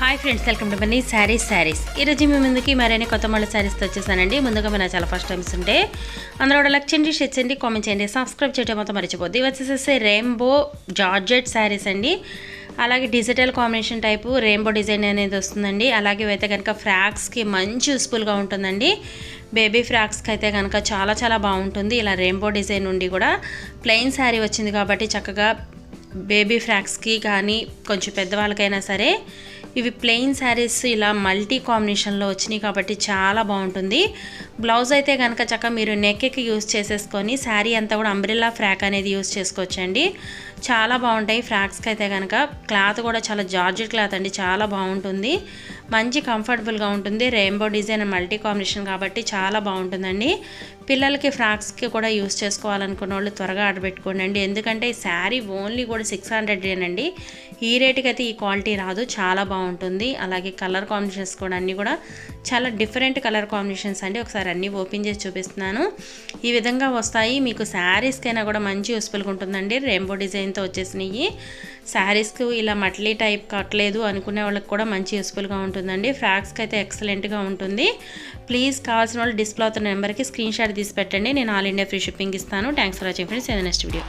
Hi friends welcome to Mani sarees sarees ఈరోజు మీ ముందుకి మరైనా కొత్త మళ్ళీ శారీస్తో వచ్చేసానండి. ముందుగా మన చాలా ఫస్ట్ టైమ్స్ ఉంటే అందరూ కూడా లైక్ చేయండి షేర్ చేయండి కామెంట్ చేయండి సబ్స్క్రైబ్ చేయడం మొత్తం మర్చిపోద్ది ఇవి వచ్చేసేసి రెయిన్బో జార్జెట్ శారీస్ అండి. అలాగే digital combination type rainbow design అనేది వస్తుందండి. అలాగే అయితే కనుక ఫ్రాక్స్కి మంచి యూస్ఫుల్గా ఉంటుందండి. బేబీ ఫ్రాక్స్కి అయితే కనుక చాలా చాలా బాగుంటుంది. ఇలా రెయిన్బో డిజైన్ ఉండి కూడా ప్లెయిన్ శారీ వచ్చింది కాబట్టి చక్కగా బేబీ ఫ్రాక్స్కి కానీ కొంచెం పెద్దవాళ్ళకైనా సరే ఇవి ప్లెయిన్ శారీస్ ఇలా మల్టీ కాంబినేషన్లో వచ్చినాయి కాబట్టి చాలా బాగుంటుంది. బ్లౌజ్ అయితే కనుక చక్క మీరు నెక్కి యూస్ చేసేసుకొని శారీ అంతా కూడా అంబ్రిల్లా ఫ్రాక్ అనేది యూస్ చేసుకోవచ్చండి. చాలా బాగుంటాయి ఫ్రాక్స్కి అయితే కనుక క్లాత్ కూడా చాలా జార్జెట్ క్లాత్ అండి. చాలా బాగుంటుంది. మంచి కంఫర్టబుల్గా ఉంటుంది. రెయిన్బో డిజైన్ మల్టీ కాంబినేషన్ కాబట్టి చాలా బాగుంటుందండి. పిల్లలకి ఫ్రాక్స్కి కూడా యూస్ చేసుకోవాలనుకున్న వాళ్ళు త్వరగా ఆర్డర్ పెట్టుకోండి ఎందుకంటే ఈ శారీ ఓన్లీ కూడా సిక్స్ హండ్రెడ్ అండి ఈ రేటుకి అయితే ఈ క్వాలిటీ రాదు చాలా బాగుంటుంది. అలాగే కలర్ కాంబినేషన్స్ కూడా అన్నీ కూడా చాలా డిఫరెంట్ కలర్ కాంబినేషన్స్ అండి. ఒకసారి అన్నీ ఓపెన్ చేసి చూపిస్తున్నాను. ఈ విధంగా వస్తాయి. మీకు శారీస్కైనా కూడా మంచి యూస్ఫుల్గా ఉంటుందండి. రెయిన్బో డిజైన్తో వచ్చేసినాయి. శారీస్కి ఇలా మట్లీ టైప్ కట్టలేదు అనుకునే వాళ్ళకి కూడా మంచి యూస్ఫుల్గా ఉంటుందండి. ఫ్రాక్స్కి అయితే ఎక్సలెంట్గా ఉంటుంది. ప్లీజ్ కావాల్సిన వాళ్ళు డిస్ప్లే అవుతున్న నెంబర్కి స్క్రీన్ షాట్ తీసి పెట్టండి. నేను ఆల్ ఇండియా ఫ్రీ షిప్పింగ్ ఇస్తాను. Thanks for watching friends. Next video